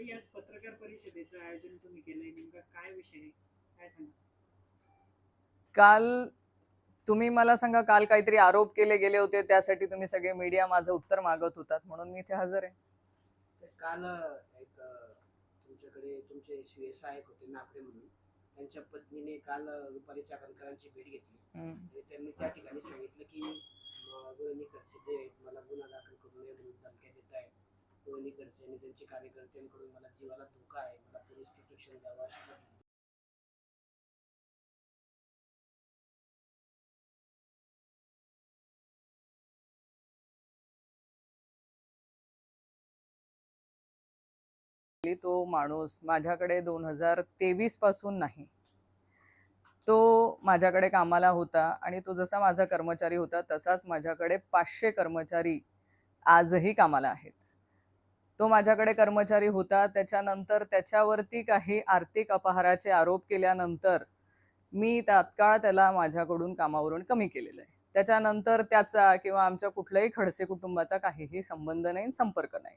ताई, आज पत्रकार परिषदेचं आयोजन तुम्ही केलंय? नेमका काय विषय आहे? काय सांगा? काल तुम्ही मला सांगा काल काहीतरी आरोप केले गेले होते त्यासाठी तुम्ही सगळे मीडिया माझं उत्तर मागत होतात म्हणून मी इथे हजर आहे. तर काल एक अ, तुमच्याकडे तुमचे श्री सहाय्यक होते नाफडे म्हणून. त्यांच्या पत्नीने काल अ, रुपाली चाकणकरांची भेट घेतली. हम्म. आणि त्यांनी त्या ठिकाणी सांगितलं की अ, रोहिणीकडचे जे आहेत मला गुन्हा दाखल करू नये म्हणून धमक्या देत आहेत. रोहिणीकडचे आणि त्यांचे कार्यकर्त्यांकडून मला जीवाला धोका आहे. मला पोलीस प्रोटेक्शन द्यावं अशी पद्धत तो माणूस माझ्याकडे दोन हजार तेवीसपासून नाही. तो माझ्याकडे कामाला होता आणि तो जसा माझा कर्मचारी होता तसाच माझ्याकडे पाचशे कर्मचारी आजही कामाला आहेत. तो माझ्याकडे कर्मचारी होता. त्याच्यानंतर त्याच्यावरती काही आर्थिक अपहाराचे आरोप केल्यानंतर मी तात्काळ त्याला माझ्याकडून कामावरून कमी केलेलं आहे. त्याच्यानंतर त्याचा किंवा आमच्या कुठल्याही खडसे कुटुंबाचा काहीही संबंध नाही संपर्क नाही.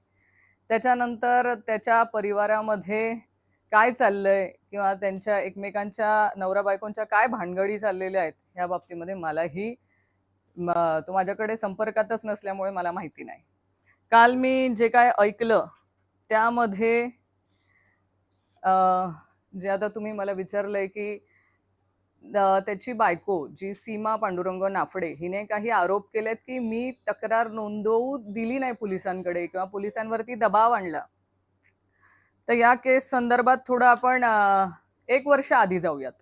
त्याच्यानंतर त्याच्या परिवारामध्ये काय चाललंय किंवा त्यांच्या एकमेकांच्या नवरा बायकोंच्या काय भानगडी चाललेल्या आहेत ह्या बाबतीमध्ये मलाही तो माझ्याकडे संपर्कातच नसल्यामुळे मला माहिती नाही. काल मी जे काय ऐकलं त्यामध्ये जे आता तुम्ही मला विचारलंय की त्याची बायको जी सीमा पांडुरंग नाफडे हिने काही आरोप केलेत की मी तक्रार नोंदवू दिली नाही पोलिसांकडे किंवा पोलिसांवरती दबाव आणला? तर या केस संदर्भात थोडं आपण एक वर्ष आधी जाऊयात.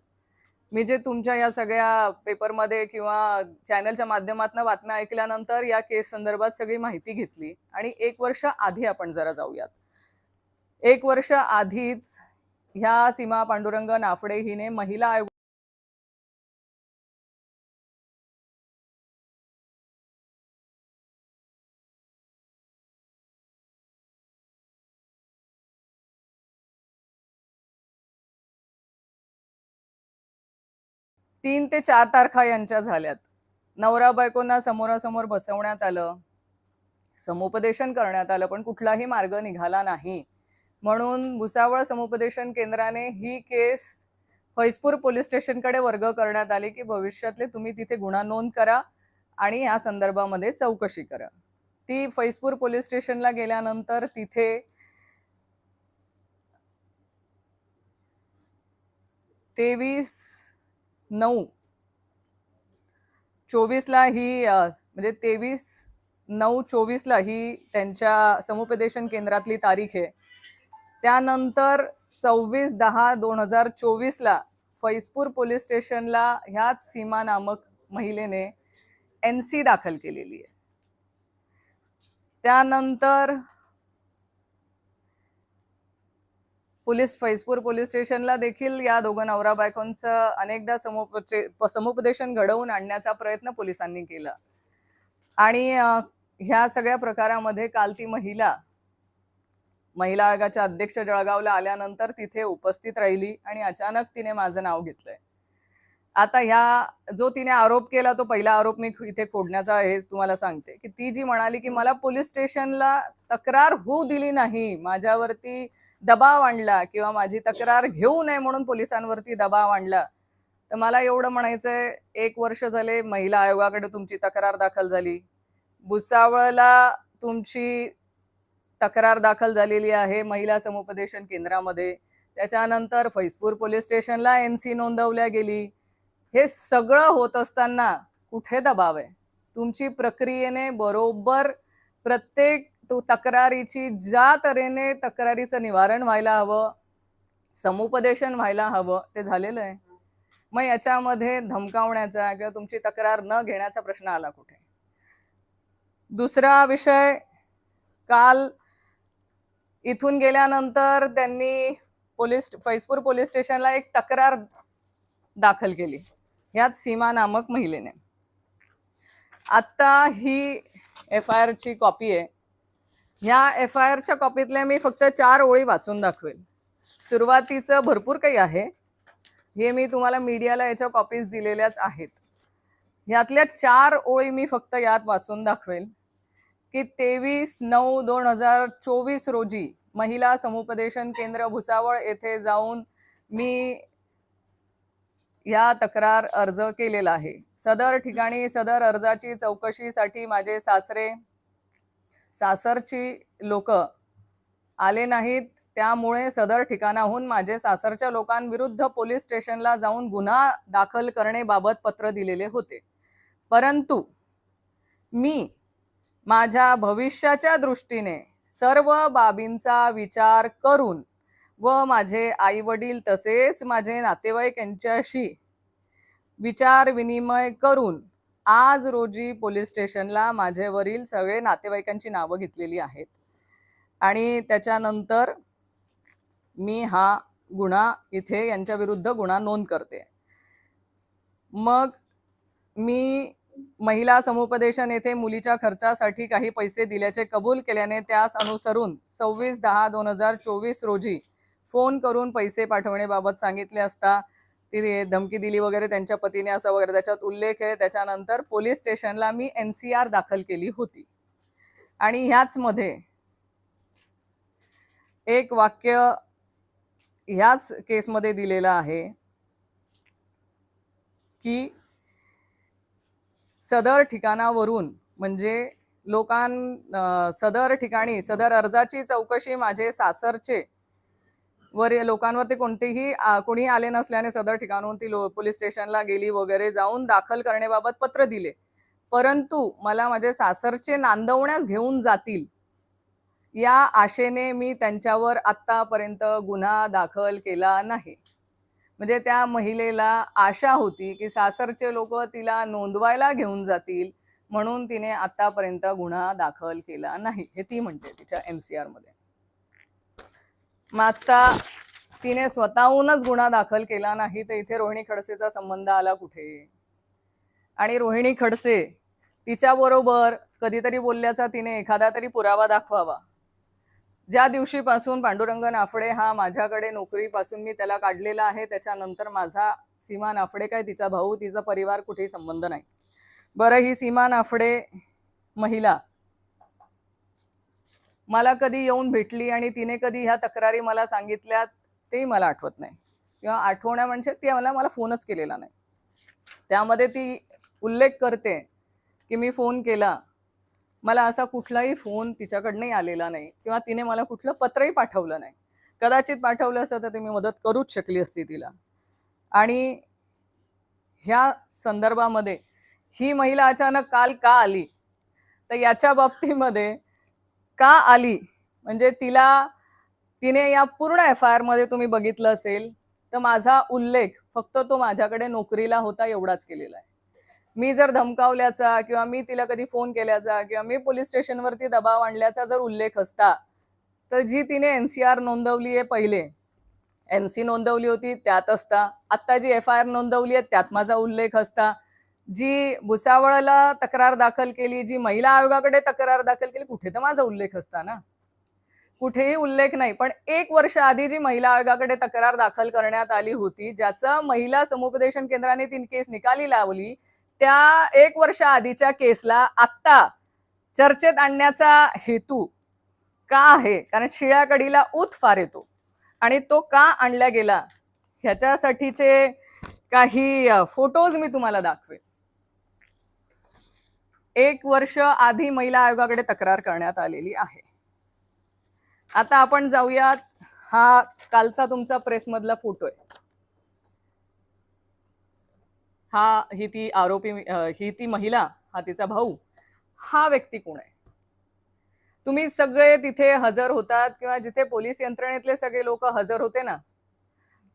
मी जे तुमच्या या सगळ्या पेपरमध्ये किंवा चॅनलच्या माध्यमातून बातम्या ऐकल्यानंतर या केस संदर्भात सगळी माहिती घेतली आणि एक वर्ष आधी आपण जरा जाऊयात. एक वर्ष आधीच ह्या सीमा पांडुरंग नाफडे हिने महिला आयोग तीन ते चार तारखा यांच्या झाल्यात. नवरा बायकोंना समोरासमोर बसवण्यात आलं. समुपदेशन करण्यात आलं पण कुठलाही मार्ग निघाला नाही. म्हणून भुसावळ समुपदेशन केंद्राने ही केस फैजपूर पोलीस स्टेशनकडे वर्ग करण्यात आली की भविष्यातले तुम्ही तिथे गुन्हा नोंद करा आणि या संदर्भामध्ये चौकशी करा. ती फैजपूर पोलीस स्टेशनला गेल्यानंतर तिथे तेवीस नऊ. चोवीसला ही म्हणजे तेवीस नऊ चोवीसला ही त्यांच्या समुपदेशन केंद्रातली तारीख आहे. त्यानंतर सव्वीस दहा दोन हजार चोवीसला फैजपूर पोलीस स्टेशनला ह्याच सीमा नामक महिलेने एन सी दाखल केलेली आहे. त्यानंतर पोलीस फैजपूर पोलीस स्टेशनला देखील या दोघं नवरा बायकोंचं अनेकदा समुपचे समुपदेशन घडवून आणण्याचा प्रयत्न पोलिसांनी केला. आणि ह्या सगळ्या प्रकारामध्ये काल ती महिला महिला आयोगाच्या अध्यक्ष जळगावला आल्यानंतर तिथे उपस्थित राहिली आणि अचानक तिने माझं नाव घेतलंय. आता ह्या जो तिने आरोप केला तो पहिला आरोप मी इथे खोडण्याचा हे तुम्हाला सांगते. की ती जी म्हणाली की मला पोलीस स्टेशनला तक्रार होऊ दिली नाही माझ्यावरती दबाव आणला किंवा माझी तक्रार घेऊ नये म्हणून पोलिसांवरती दबाव आणला तर मला एवढं म्हणायचंय एक वर्ष झाले महिला आयोगाकडे तुमची तक्रार दाखल झाली. भुसावळला तुमची तक्रार दाखल झालेली आहे महिला समुपदेशन केंद्रामध्ये. त्याच्यानंतर फैजपूर पोलीस स्टेशनला एन सी नोंदवल्या गेली. हे सगळं होत असताना कुठे दबाव आहे? तुमची प्रक्रियेने बरोबर प्रत्येक परंतु तक्रारीची ज्या तऱ्हेने तक्रारीचं निवारण व्हायला हवं समुपदेशन व्हायला हवं ते झालेलं आहे. मग याच्यामध्ये धमकावण्याचा किंवा तुमची तक्रार न घेण्याचा प्रश्न आला कुठे? दुसरा विषय काल इथून गेल्यानंतर त्यांनी पोलीस फैजपूर पोलीस स्टेशनला एक तक्रार दाखल केली ह्यात सीमा नामक महिलेने. आत्ता ही एफ आय आरची कॉपी आहे. ह्या एफ आय आरच्या कॉपीतल्या मी फक्त चार ओळी वाचून दाखवेल. सुरुवातीचं भरपूर काही आहे. हे मी तुम्हाला मीडियाला याच्या कॉपीज दिलेल्याच आहेत. ह्यातल्या चार ओळी मी फक्त यात वाचून दाखवेल. की तेवीस नऊ दोन हजार चोवीस रोजी महिला समुपदेशन केंद्र भुसावळ येथे जाऊन मी या तक्रार अर्ज केलेला आहे. सदर ठिकाणी सदर अर्जाची चौकशीसाठी माझे सासरे सासरची लोक आले नाहीत त्यामुळे सदर ठिकाणाहून माझे सासरच्या लोकांविरुद्ध पोलीस स्टेशनला जाऊन गुन्हा दाखल करणेबाबत पत्र दिलेले होते. परंतु मी माझ्या भविष्याच्या दृष्टीने सर्व बाबींचा विचार करून व माझे आई वडील तसेच माझे नातेवाईक यांच्याशी विचार विनिमय करून आज रोजी पोलीस स्टेशनला वरील सगळे नातेवाईकांची नावं घेतलेली आहेत. आणि त्याच्यानंतर मी हा गुन्हा इथे यांच्या विरुद्ध गुन्हा नोंद करते. मग मी महिला समुपदेशन येथे मुलीच्या खर्चासाठी काही पैसे दिल्याचे कबूल केल्याने त्यास अनुसरून सव्वीस दहा दोन हजार चोवीस रोजी फोन करून पैसे पाठवण्याबाबत सांगितले असता ती धमकी दिली वगैरे त्यांच्या पतीने असं वगैरे. त्याच्यात उल्लेख आहे. त्याच्यानंतर पोलीस स्टेशनला मी एन सी आर दाखल केली होती. आणि ह्याच मध्ये एक वाक्य ह्याच केसमध्ये दिलेलं आहे की सदर ठिकाणावरून म्हणजे लोकां सदर ठिकाणी सदर अर्जाची चौकशी माझे सासरचे वर लोकांवरती कोणतेही कोणी आले नसल्याने सदर ठिकाणून ती लो पोलीस स्टेशनला गेली वगैरे जाऊन दाखल करण्याबाबत पत्र दिले. परंतु मला माझे सासरचे नांदवण्यास घेऊन जातील या आशेने मी त्यांच्यावर आत्तापर्यंत गुन्हा दाखल केला नाही. म्हणजे त्या महिलेला आशा होती की सासरचे लोक तिला नोंदवायला घेऊन जातील म्हणून तिने आतापर्यंत गुन्हा दाखल केला नाही हे ती म्हणते तिच्या एन सी आरमध्ये मग आता तिने स्वतःहूनच गुन्हा दाखल केला नाही तर इथे रोहिणी खडसेचा संबंध आला कुठे? आणि रोहिणी खडसे तिच्याबरोबर कधीतरी बोलल्याचा तिने एखादा तरी पुरावा दाखवावा. ज्या दिवशीपासून पांडुरंग नाफडे हा माझ्याकडे नोकरीपासून मी त्याला काढलेला आहे त्याच्यानंतर माझा सीमा नाफडे काय तिचा भाऊ तिचा परिवार कुठेही संबंध नाही. बरं ही सीमा नाफडे महिला मला कधी येऊन भेटली आणि तिने कधी ह्या तक्रारी मला सांगितल्या तेही मला आठवत नाही. किंवा आठवण्या म्हणजे ती मला मला फोनच केलेला नाही. त्यामध्ये ती उल्लेख करते की मी फोन केला. मला असा कुठलाही फोन तिच्याकडनंही आलेला नाही किंवा तिने मला कुठलं पत्रही पाठवलं नाही. कदाचित पाठवलं असतं तर ते मी मदत करूच शकली असती तिला. आणि ह्या संदर्भामध्ये ही महिला अचानक काल का आली? तर याच्या बाबतीमध्ये का आली? म्हणजे तिला तिने या पूर्ण एफ आय आरमध्ये तुम्ही बघितलं असेल तर माझा उल्लेख फक्त तो माझ्याकडे नोकरीला होता एवढाच केलेला आहे. मी जर धमकावल्याचा किंवा मी तिला कधी फोन केल्याचा किंवा मी पोलीस स्टेशनवरती दबाव आणल्याचा जर उल्लेख असता तर जी तिने एन सी आर नोंदवली आहे पहिले एन सी नोंदवली होती त्यात असता. आत्ता जी एफ आय आर नोंदवली आहे त्यात माझा उल्लेख असता. जी भुसावळला तक्रार दाखल केली जी महिला आयोगाकडे तक्रार दाखल केली कुठे तर माझा उल्लेख असता ना कुठेही उल्लेख नाही पण एक वर्ष आधी जी महिला आयोगाकडे तक्रार दाखल करण्यात आली होती ज्याचा महिला समुपदेशन केंद्राने तीन केस निकाली लावली त्या एक वर्ष आधीच्या केसला आत्ता चर्चेत आणण्याचा हेतू का आहे? कारण शिळ्या कडीला ऊत फार येतो. आणि तो का आणला गेला? ह्याच्यासाठीचे काही फोटोज मी तुम्हाला दाखवेन. एक वर्ष आधी महिला आयोगाकडे तक्रार करण्यात आलेली आहे. आता आपण जाऊयात हा कालचा तुमचा प्रेसमधला फोटो आहे. हा ही ती आरोपी ही ती महिला हा तिचा भाऊ हा व्यक्ती कोण आहे? तुम्ही सगळे तिथे हजर होतात किंवा जिथे पोलीस यंत्रणेतले सगळे लोक हजर होते ना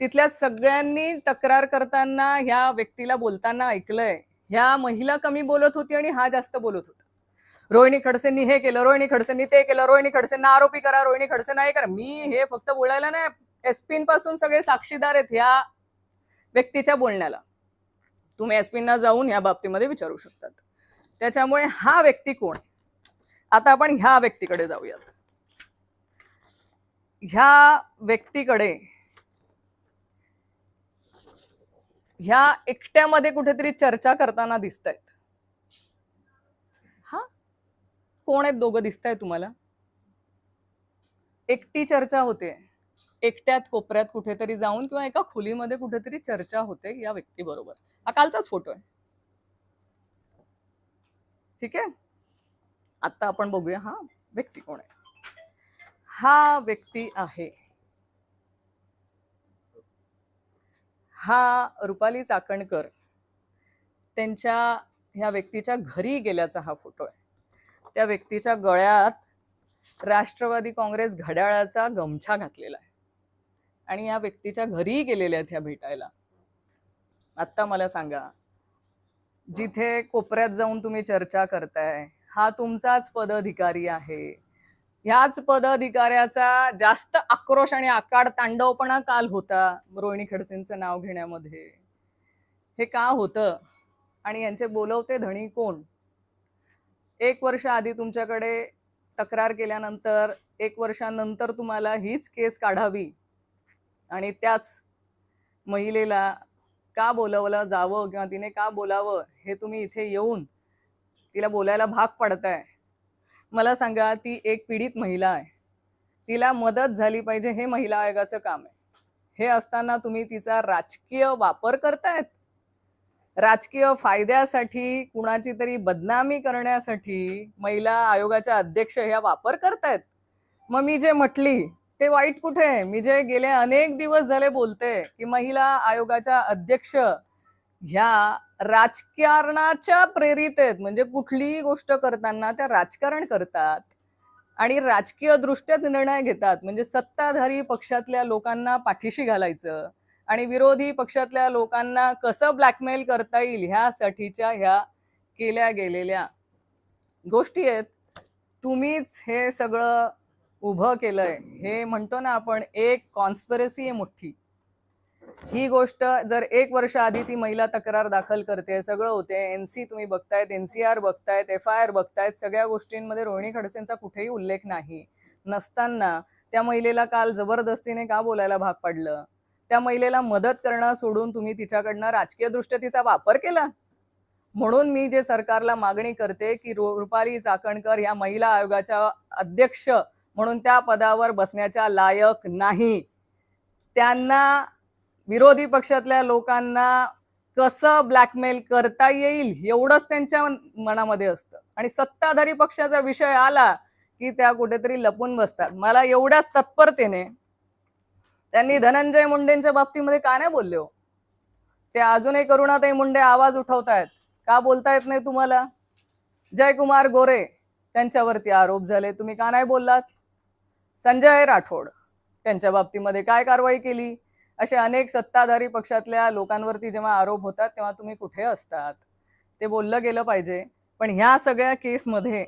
तिथल्या सगळ्यांनी तक्रार करताना ह्या व्यक्तीला बोलताना ऐकलंय ह्या महिला कमी बोलत होती आणि हा जास्त बोलत होता. रोहिणी खडसेंनी हे केलं रोहिणी खडसेंनी ते केलं रोहिणी खडसेंना आरोपी करा रोहिणी खडसेंना हे करा. मी हे फक्त बोलायला नाही एसपीन पासून सगळे साक्षीदार आहेत ह्या व्यक्तीच्या बोलण्याला. तुम्ही एसपींना जाऊन या बाबतीमध्ये विचारू शकतात. त्याच्यामुळे हा व्यक्ती कोण? आता आपण ह्या व्यक्तीकडे जाऊयात. ह्या व्यक्तीकडे ह्या एकट्यामध्ये कुठेतरी चर्चा करताना दिसत आहेत हा? कोण आहेत दोघं? दिसत आहे तुम्हाला? एकटी चर्चा होते. एकट्यात कोपऱ्यात कुठेतरी जाऊन किंवा एका खोलीमध्ये कुठेतरी चर्चा होते या व्यक्तीबरोबर. हा कालचाच फोटो आहे. ठीक आहे? आता आपण बघूया हा व्यक्ती कोण आहे? हा व्यक्ती आहे. हा रुपाली चाकणकर त्यांच्या ह्या व्यक्तीच्या घरी गेल्याचा हा फोटो आहे. त्या व्यक्तीच्या गळ्यात राष्ट्रवादी काँग्रेस घड्याळाचा गमछा घातलेला आहे. आणि या व्यक्तीच्या घरी गेलेल्या आहेत ह्या भेटायला. आत्ता मला सांगा जिथे कोपऱ्यात जाऊन तुम्ही चर्चा करताय हा तुमचाच पदाधिकारी आहे. ह्याच पदाधिकाऱ्याचा जास्त आक्रोश आणि आकाड तांडवपणा काल होता रोहिणी खडसेंचं नाव घेण्यामध्ये. हे का होतं? आणि यांचे बोलवते धणी कोण? एक वर्ष आधी तुमच्याकडे तक्रार केल्यानंतर एक वर्षानंतर तुम्हाला हीच केस काढावी. आणि त्याच महिलेला का बोलवलं जावं किंवा तिने का बोलावं हे तुम्ही इथे येऊन तिला बोलायला भाग पडताय? मला सांगा ती एक पीडित महिला आहे. तिला मदत झाली पाहिजे हे महिला आयोगाचं काम आहे. हे असताना तुम्ही तिचा राजकीय वापर करतायत. राजकीय फायद्यासाठी कुणाची तरी बदनामी करण्यासाठी महिला आयोगाच्या अध्यक्ष ह्या वापर करतायत. मग मी जे म्हटली ते वाईट कुठे? आहे मी जे गेले अनेक दिवस झाले बोलते की महिला आयोगाच्या अध्यक्ष ह्या राजकारणाच्या प्रेरित आहेत. म्हणजे कुठलीही गोष्ट करताना त्या राजकारण करतात आणि राजकीय दृष्ट्याच निर्णय घेतात. म्हणजे सत्ताधारी पक्षातल्या लोकांना पाठीशी घालायचं आणि विरोधी पक्षातल्या लोकांना कसं ब्लॅकमेल करता येईल ह्यासाठीच्या ह्या केल्या गेलेल्या गोष्टी आहेत. तुम्हीच हे सगळं उभं केलंय. हे म्हणतो ना आपण एक कॉन्स्पिरसी आहे मोठी. ही गोष्ट जर एक वर्ष आधी ती महिला तक्रार दाखल करते सगळं होते एनसी तुम्ही बघतायत एन सी आर बघतायत एफ आय आर बघतायत सगळ्या गोष्टींमध्ये रोहिणी खडसेंचा कुठेही उल्लेख नाही. नसताना त्या महिलेला काल जबरदस्तीने का बोलायला भाग पडलं? त्या महिलेला मदत करणं सोडून तुम्ही तिच्याकडनं राजकीय दृष्ट्या तिचा वापर केला? म्हणून मी जे सरकारला मागणी करते की रुपाली चाकणकर या महिला आयोगाच्या अध्यक्ष म्हणून त्या पदावर बसण्याच्या लायक नाही. त्यांना विरोधी पक्षातल्या लोकांना कसं ब्लॅकमेल करता येईल एवढंच त्यांच्या मनामध्ये असतं. आणि सत्ताधारी पक्षाचा विषय आला की त्या कुठेतरी लपून बसतात. मला एवढ्याच तत्परतेने त्यांनी धनंजय मुंडेंच्या बाबतीमध्ये का नाही बोलले हो? ते अजूनही करुणाताई मुंडे आवाज उठवतायत. का बोलता येत नाही तुम्हाला? जयकुमार गोरे त्यांच्यावरती आरोप झाले. तुम्ही का नाही बोललात? संजय राठोड त्यांच्या बाबतीमध्ये काय कारवाई केली? असे अनेक सत्ताधारी पक्षातल्या लोकांवरती जेव्हा आरोप होतात तेव्हा तुम्ही कुठे असतात? ते बोललं गेलं पाहिजे. पण ह्या सगळ्या केसमध्ये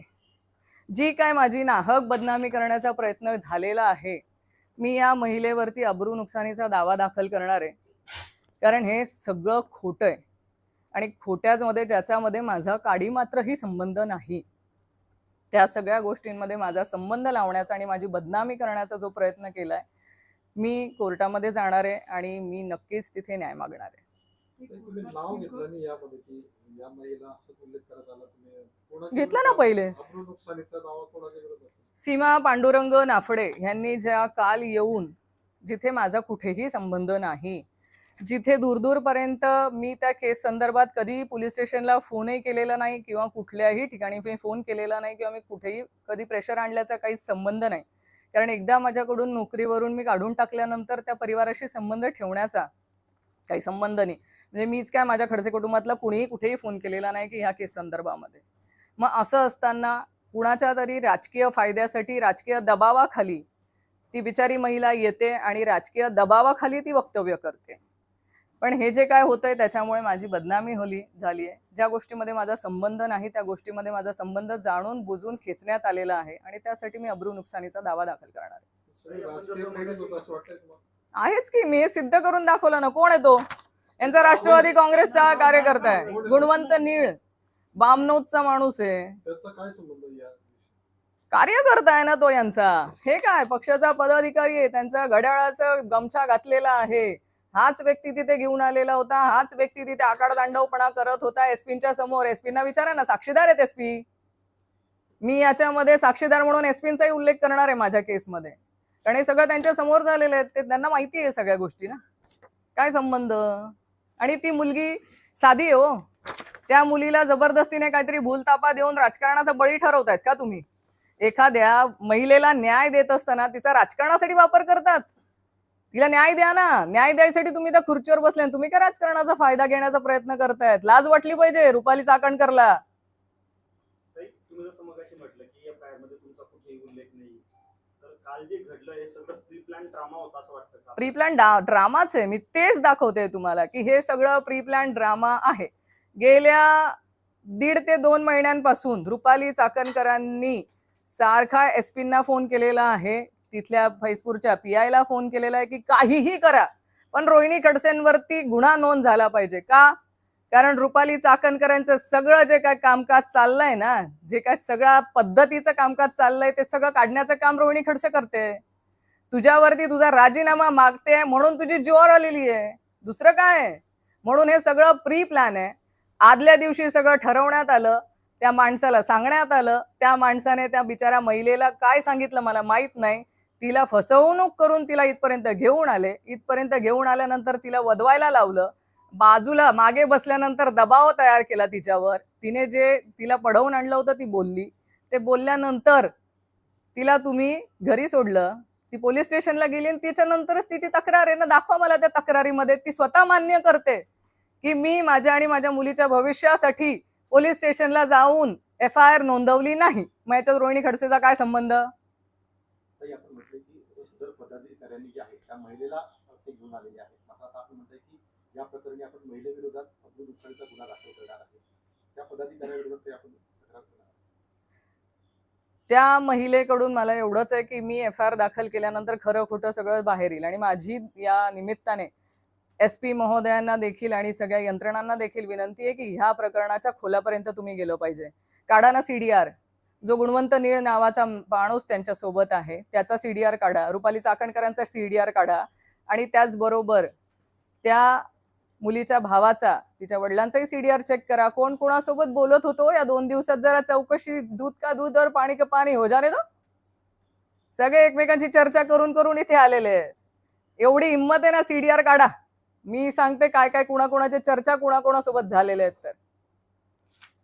जी काय माझी नाहक बदनामी करण्याचा प्रयत्न झालेला आहे मी या महिलेवरती अब्रू नुकसानीचा दावा दाखल करणार आहे. कारण हे सगळं खोटं आहे. आणि खोट्यामध्ये ज्याच्यामध्ये माझा काडी मात्रही संबंध नाही. त्या सगळ्या गोष्टींमध्ये माझा संबंध लावण्याचा आणि माझी बदनामी करण्याचा जो प्रयत्न केला आहे मी कोर्टामध्ये जाणार आहे आणि मी नक्कीच तिथे न्याय मागणार आहे. घेतलं ना विरोधात सीमा पांडुरंग नाफडे यांनी ज्या काल येऊन जिथे माझा कुठेही संबंध नाही जिथे दूरदूरपर्यंत मी त्या केस संदर्भात कधी पोलीस स्टेशनला फोनही केलेला नाही किंवा कुठल्याही ठिकाणी मी फोन केलेला नाही किंवा मी कुठेही कधी प्रेशर आणल्याचा काहीच संबंध नाही कारण एकदा माझ्याकडून नोकरीवरून मी काढून टाकल्यानंतर त्या परिवाराशी संबंध ठेवण्याचा काही संबंध नाही. म्हणजे मीच काय माझ्या खडसे कुटुंबातला कुणीही कुठेही फोन केलेला नाही की ह्या केस संदर्भामध्ये. मग असं असताना कुणाच्या तरी राजकीय फायद्यासाठी राजकीय दबावाखाली ती बिचारी महिला येते आणि राजकीय दबावाखाली ती वक्तव्य करते. पण हे जे काय होतंय त्याच्यामुळे माझी बदनामी होली झाली आहे. ज्या गोष्टीमध्ये माझा संबंध नाही त्या गोष्टीमध्ये माझा संबंध जाणून बुजून खेचण्यात आलेला आहे आणि त्यासाठी मी अब्रू नुकसानीचा दावा दाखल करणार आहे. आहेच की मी सिद्ध करून दाखवलं ना कोण आहे तो? यांचा राष्ट्रवादी काँग्रेसचा कार्यकर्ता आहे. गुणवंत नीळ. बामनोदचा माणूस आहे. कार्यकर्ता आहे ना तो यांचा. हे काय पक्षाचा पदाधिकारी आहे त्यांचा घड्याळाचा गमछा घातलेला आहे. हाच व्यक्ती तिथे घेऊन आलेला होता हाच व्यक्ती तिथे आकाडदांडवपणा करत होता एसपींच्या समोर. एसपींना विचारा ना साक्षीदार आहेत एसपी मी याच्यामध्ये साक्षीदार म्हणून एसपींचाही उल्लेख करणार आहे माझ्या केसमध्ये. कारण हे सगळं त्यांच्यासमोर झालेलं आहे ते त्यांना माहिती आहे सगळ्या गोष्टी ना. काय संबंध? आणि ती मुलगी साधी आहे हो. त्या मुलीला जबरदस्तीने काहीतरी भूलतापा देऊन राजकारणाचा बळी ठरवतायत का तुम्ही? एखाद्या महिलेला न्याय देत असताना तिचा राजकारणासाठी वापर करतात. तिला न्याय द्या ना. न्याय द्यायसाठी तुम्ही त्या खुर्चीवर बसले तुम्ही काय राजकारणाचा फायदा घेण्याचा प्रयत्न करतायत? लाज वाटली पाहिजे रुपाली चाकणकरला. हे प्री प्लॅन ड्रामाच आहे. मी तेच दाखवते तुम्हाला की हे सगळं प्री प्लॅन ड्रामा आहे. गेल्या दीड ते दोन महिन्यांपासून रुपाली चाकणकरांनी सारखा एस पींना फोन केलेला आहे. तिथल्या फैजपूरच्या पी फोन केलेला आहे की काहीही करा पण रोहिणी खडसेंवरती गुन्हा नोंद झाला पाहिजे का? कारण रुपाली चाकणकरांचं सगळं जे काय कामकाज चाललंय ना जे काय सगळ्या पद्धतीचं कामकाज चाललंय ते सगळं काढण्याचं काम रोहिणी खडसे करते. तुझ्यावरती तुझा राजीनामा मागते म्हणून तुझी जोर आलेली आहे. दुसरं काय? आहे? म्हणून हे सगळं प्री प्लॅन आहे. आदल्या दिवशी सगळं ठरवण्यात आलं त्या माणसाला सांगण्यात आलं त्या माणसाने त्या बिचाऱ्या महिलेला काय सांगितलं मला माहीत नाही. तिला फसवणूक करून तिला इथपर्यंत घेऊन आले. इथपर्यंत घेऊन आल्यानंतर तिला वदवायला लावलं. बाजूला मागे बसल्यानंतर दबाव तयार केला तिच्यावर. तिने जे तिला पढवून आणलं होतं ती बोलली. ते बोलल्यानंतर तिला तुम्ही घरी सोडलं. ती पोलीस स्टेशनला गेली आणि तिच्यानंतरच तिची तक्रार आहे ना दाखवा मला त्या तक्रारीमध्ये. ती स्वतः मान्य करते की मी माझ्या आणि माझ्या मुलीच्या भविष्यासाठी पोलीस स्टेशनला जाऊन एफ आय आर नोंदवली नाही. मग याच्यात रोहिणी खडसेचा काय संबंध ताई आपण म्हटलं की जो सदर जे आहे त्या महिलेला ते घेऊन आलेले आहेत. मात्र आता आपण म्हणतोय की या प्रकरणी आपण महिलेविरोधात अब्दुल नुकसानीचा गुन्हा दाखल करणार आहे त्या पदाधिकाऱ्याविरोधात ते आपण तक्रार करणार त्या महिलेकडून मला एवढंच आहे की मी एफ आय आर दाखल केल्यानंतर खरं खोटं सगळं बाहेर येईल. आणि माझी या निमित्ताने एस पी महोदयांना देखील आणि सगळ्या यंत्रणांना देखील विनंती आहे की ह्या प्रकरणाच्या खोलापर्यंत तुम्ही गेलं पाहिजे. काढा ना सी डी आर जो गुणवंत नीळ नावाचा माणूस त्यांच्यासोबत आहे त्याचा सीडीआर काढा रुपाली चाकणकरांचा सीडीआर काढा आणि त्याचबरोबर त्या मुलीच्या भावाचा तिच्या वडिलांचाही सीडीआर चेक करा. कोण कोणासोबत बोलत होतो? या दोन दिवसात जरा चौकशी दूध का दूध और पाणी का पाणी हो जाने तो? सगळे एकमेकांची चर्चा करून करून इथे आलेले आहेत. एवढी हिंमत आहे ना सीडीआर काढा. मी सांगते काय काय कुणाकुणाच्या चर्चा कुणाकुणासोबत झालेल्या आहेत तर.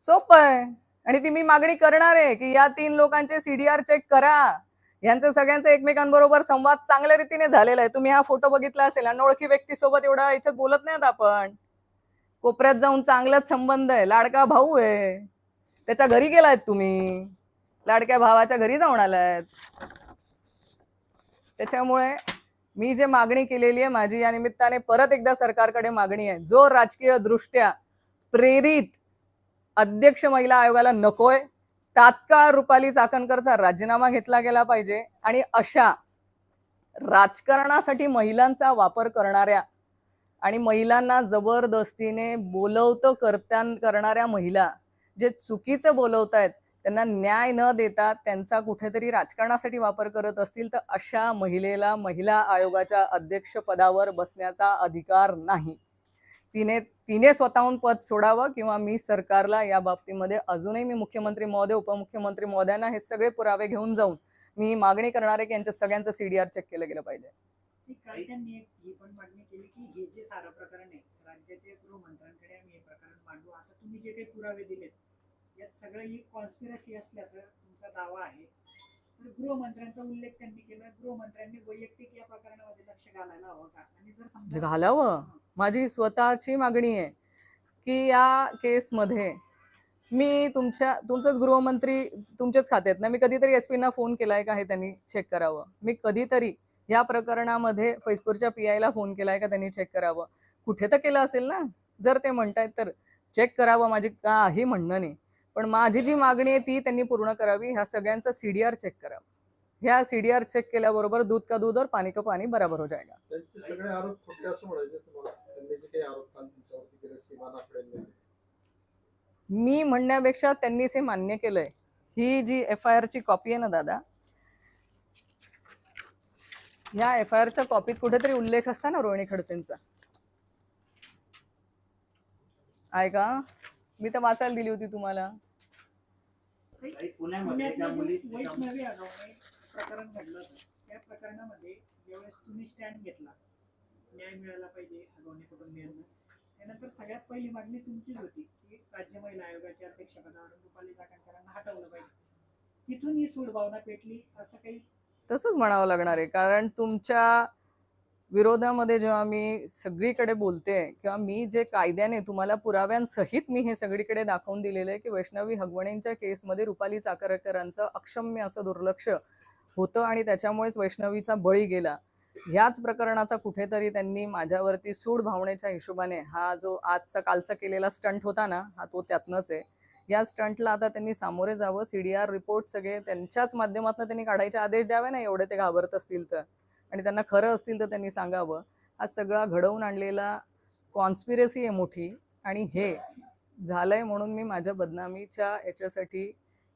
सोपं आहे. आणि ती मी मागणी करणार आहे की या तीन लोकांचे सीडीआर चेक करा. यांचं सगळ्यांचं एकमेकांबरोबर संवाद चांगल्या रीतीने झालेला आहे. तुम्ही हा फोटो बघितला असेल अनोळखी व्यक्तीसोबत एवढा याच्यात बोलत नाहीत आपण. कोपऱ्यात जाऊन चांगलाच संबंध आहे. लाडका भाऊ आहे. त्याच्या घरी गेलायत तुम्ही. लाडक्या भावाच्या घरी जाऊन आलायत. त्याच्यामुळे मी जे मागणी केलेली आहे माझी या निमित्ताने परत एकदा सरकारकडे मागणी आहे. जो राजकीय दृष्ट्या प्रेरित अध्यक्ष महिला आयोगाला नकोय. तात्काळ रुपाली चाकणकरचा राजीनामा घेतला गेला पाहिजे आणि अशा राजकारणासाठी महिलांचा वापर करणाऱ्या आणि महिलांना जबरदस्तीने बोलवतं करत्या करणाऱ्या महिला जे चुकीचं बोलवतायत त्यांना न्याय न देता त्यांचा कुठेतरी राजकारणासाठी वापर करत असतील तर अशा महिलेला महिला आयोगाच्या अध्यक्षपदावर बसण्याचा अधिकार नाही. तिने तिने स्वतःहून पद सोडावं किंवा मी सरकारला या बाबतीमध्ये अजूनही मी मुख्यमंत्री महोदय उपमुख्यमंत्री महोदयांना हे सगळे पुरावे घेऊन जाऊन मी मागणी करणार आहे की यांच्या सगळ्यांचं सीडीआर चेक केलं गेलं पाहिजे. तुम्ही जे काही पुरावे दिलेत यात सगळं ही कॉन्स्पिरसी तुमचा दावा आहे. गृहमंत्र्यांचा उल्लेख त्यांनी केला. गृहमंत्र्यांनी वैयक्तिक या प्रकरणामध्ये लक्ष घालायला हवं का? आणि जर समजा घालावं? माझी स्वतःची मागणी आहे की या केसमध्ये मी तुमच्या तुमचंच गृहमंत्री तुमच्याच खात्यात ना? मी कधीतरी एस पीना फोन केलाय का हे त्यांनी चेक करावं? मी कधीतरी या प्रकरणामध्ये फैजपूरच्या पी आयला फोन केलाय का त्यांनी चेक करावं? कुठे तर केलं असेल ना? जर ते म्हणतायत तर चेक करावं. माझी काही म्हणणं नाही. पण माझी जी मागणी आहे ती त्यांनी पूर्ण करावी. ह्या सगळ्यांचं सीडीआर चेक करावं ह्या सीडीआर चेक केल्याबरोबर दूध का दूध और पाणी का पाणी बराबर हो जाएगा सगळे आरोप खोटे असं म्हणायचे त्यांनी जे मी म्हणण्यापेक्षा त्यांनीच हे मान्य केलंय. ही जी एफ आय आरची कॉपी आहे ना दादा? या एफ आय आरच्या कॉपीत कुठेतरी उल्लेख असता ना रोहिणी खडसेंचा? आहे का? मी तर वाचायला दिली होती तुम्हाला. पुण्यामध्ये ज्या मुली वैष्णवी प्रकरण घडलं होतं. त्या प्रकरणामध्ये ज्यावेळेस तुम्ही स्टँड घेतला न्याय मिळाला पाहिजे अगवणे कुटुंबियांना त्यानंतर सगळ्यात पहिली मागणी तुमचीच होती की राज्य महिला आयोगाच्या अध्यक्षपदावरून रुपाली चाकणकरांना हटवलं पाहिजे. तिथून ही सूडभावना पेटली असं काही तसंच म्हणावं लागणार आहे कारण तुमच्या विरोधामध्ये जेव्हा मी सगळीकडे बोलते किंवा मी जे कायद्याने तुम्हाला पुराव्यांसहित मी हे सगळीकडे दाखवून दिलेलं आहे की वैष्णवी हगवणेंच्या केसमध्ये रुपाली चाकरकरांचं अक्षम्य असं दुर्लक्ष होतं आणि त्याच्यामुळेच वैष्णवीचा बळी गेला. ह्याच प्रकरणाचा कुठेतरी त्यांनी माझ्यावरती सूड भावनेच्या हिशोबाने हा जो आजचा कालचा केलेला स्टंट होता ना हा तो त्यातनंच आहे. या स्टंटला आता त्यांनी सामोरे जावं सीडीआर रिपोर्ट सगळे त्यांच्याच माध्यमातून त्यांनी काढायचे आदेश द्यावे ना एवढे ते घाबरत असतील तर. आणि त्यांना खरं असतील तर त्यांनी सांगावं. हा सगळा घडवून आणलेला कॉन्स्पिरसी आहे मोठी आणि हे झालंय म्हणून मी माझ्या बदनामीच्या याच्यासाठी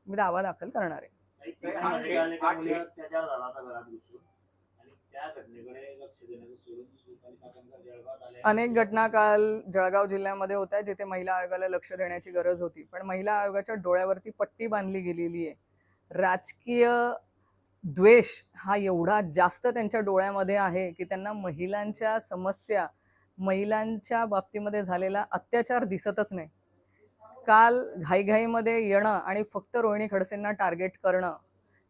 मी दावा दाखल करणार आहे. अनेक घटना काल जळगाव जिल्ह्यामध्ये होत्या जिथे महिला आयोगाला लक्ष देण्याची गरज होती. पण महिला आयोगाच्या डोळ्यावरती पट्टी बांधली गेलेली आहे. राजकीय द्वेष हा एवढा जास्त त्यांच्या डोळ्यामध्ये आहे की त्यांना महिलांच्या समस्या महिलांच्या बाबतीमध्ये झालेला अत्याचार दिसतच नाही. काल घाईघाईमध्ये येणं आणि फक्त रोहिणी खडसेंना टार्गेट करणं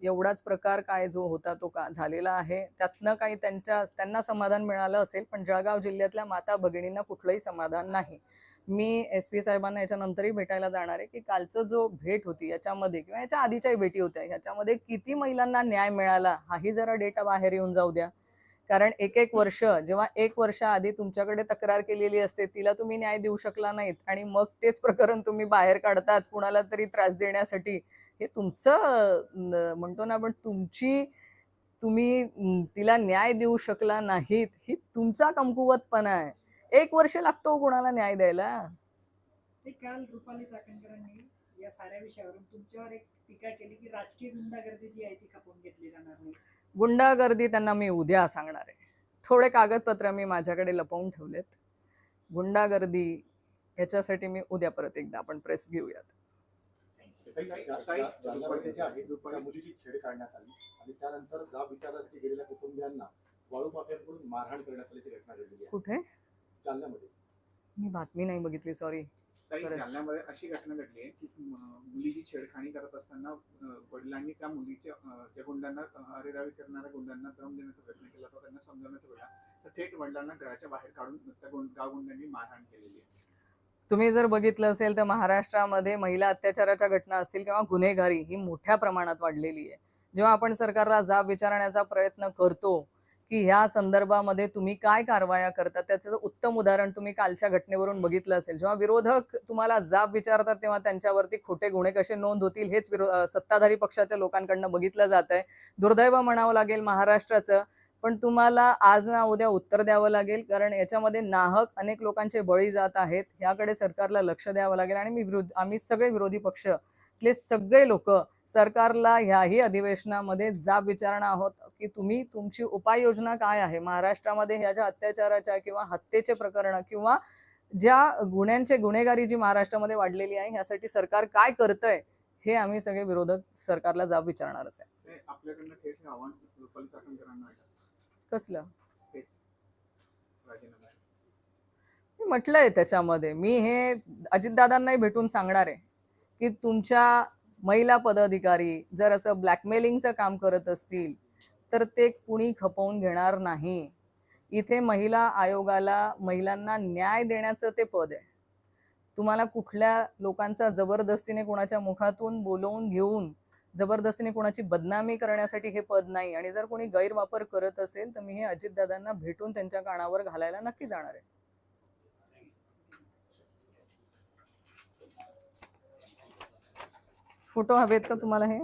एवढाच प्रकार काय जो होता तो का झालेला आहे त्यातनं काही त्यांच्या त्यांना समाधान मिळालं असेल पण जळगाव जिल्ह्यातल्या माता भगिनींना कुठलंही समाधान नाही. मी एस पी साहेबांना याच्यानंतरही भेटायला जाणार आहे की कालचं जो भेट होती याच्यामध्ये किंवा याच्या आधीच्याही भेटी होत्या ह्याच्यामध्ये किती महिलांना न्याय मिळाला हाही जरा डेटा बाहेर येऊन जाऊ द्या. कारण एक एक वर्ष जेव्हा एक वर्ष आधी तुमच्याकडे तक्रार केलेली असते तिला तुम्ही न्याय देऊ शकला नाहीत आणि मग तेच प्रकरण तुम्ही बाहेर काढतात कुणाला तरी त्रास देण्यासाठी. हे तुमचं म्हणतो ना आपण तुमची तुम्ही तिला न्याय देऊ शकला नाहीत ही तुमचा कमकुवतपणा आहे. एक वर्ष लागतो कुणाला न्याय द्यायला. ते काल रुपाली चाकणकरांनी या साऱ्या विषयावरून तुमच्यावर एक टीका केली की राजकीय गुंडागर्दी जी आहे ती खपवून घेतली जाणार नाही. गुंडागर्दी त्यांना मी उद्या सांगणार आहे. थोडे कागदपत्र मी माझ्याकडे लपवून ठेवलेत. गुंडागर्दी याच्यासाठी मी उद्या परत एकदा आपण प्रेस घेऊयात. काही जा- जा- जालन्यामध्ये जे आहे त्या मुलीची छेड काढण्यात आली आणि त्यानंतर जाब विचारण्यासाठी गेलेल्या कुटुंबियांना वाळू माफियांकडून मारहाण करण्यात आल्याची घटना घडलेली आहे. कुठे? जालन्यामध्ये मी बातमी नाही बघितली सॉरी. जालन्यामध्ये अशी घटना घडली आहे की म, मुलीची छेडखाणी करत असताना अ, वडिलांनी त्या मुलीच्या अ, त्या गुंडांना अ, अरेरावी करणाऱ्या गुंडांना दम देण्याचा प्रयत्न केला होता. त्यांना समजवण्याचा वेळा तर थेट वडिलांना घराच्या बाहेर काढून त्या गाव गुंडांनी मारहाण केलेली आहे. तुम्ही जर बघितलं असेल तर महाराष्ट्रामध्ये महिला अत्याचाराच्या घटना असतील किंवा गुन्हेगारी ही मोठ्या प्रमाणात वाढलेली आहे. जेव्हा आपण सरकारला जाब विचारण्याचा प्रयत्न करतो की ह्या संदर्भामध्ये तुम्ही काय कारवाया करता? त्याचं उत्तम उदाहरण तुम्ही कालच्या घटनेवरून बघितलं असेल. जेव्हा विरोधक तुम्हाला जाब विचारतात तेव्हा त्यांच्यावरती खोटे गुन्हे कसे नोंद होतील हेच विरो सत्ताधारी पक्षाच्या लोकांकडनं बघितलं जात आहे दुर्दैव म्हणावं लागेल महाराष्ट्राचं पण तुम्हाला आज ना उद्या उत्तर द्यावं लागेल कारण याच्यामध्ये नाहक अनेक लोकांचे बळी जात आहेत. ह्याकडे सरकारला लक्ष द्यावं लागेल आणि मी विरोध आम्ही सगळे विरोधी पक्ष तले सगळे लोक सरकारला ह्याही अधिवेशनामध्ये जाब विचारणं आहोत की तुम्ही तुमची उपाययोजना काय आहे? महाराष्ट्रामध्ये ह्या ज्या अत्याचाराच्या किंवा हत्येचे प्रकरण किंवा ज्या गुन्ह्यांचे गुन्हेगारी जी महाराष्ट्रामध्ये वाढलेली आहे ह्यासाठी सरकार काय करतंय? हे आम्ही सगळे विरोधक सरकारला जाब विचारणारच आहे. कसलं? म्हटलंय त्याच्यामध्ये. मी हे अजितदादांनाही भेटून सांगणार आहे. की तुमच्या महिला पदाधिकारी जर असं ब्लॅकमेलिंगचं काम करत असतील तर ते कुणी खपवून घेणार नाही. इथे महिला आयोगाला महिलांना न्याय देण्याचं ते पद आहे. तुम्हाला कुठल्या लोकांचा जबरदस्तीने कोणाच्या मुखातून बोलवून घेऊन जबरदस्तीने कोणाची बदनामी करण्यासाठी हे पद नाही. आणि जर कोणी गैरवापर करत असेल तर मी हे अजितदादांना भेटून त्यांच्या कानावर घालायला नक्की जाणार आहे. फोटो हवेत का तुम्हाला हे?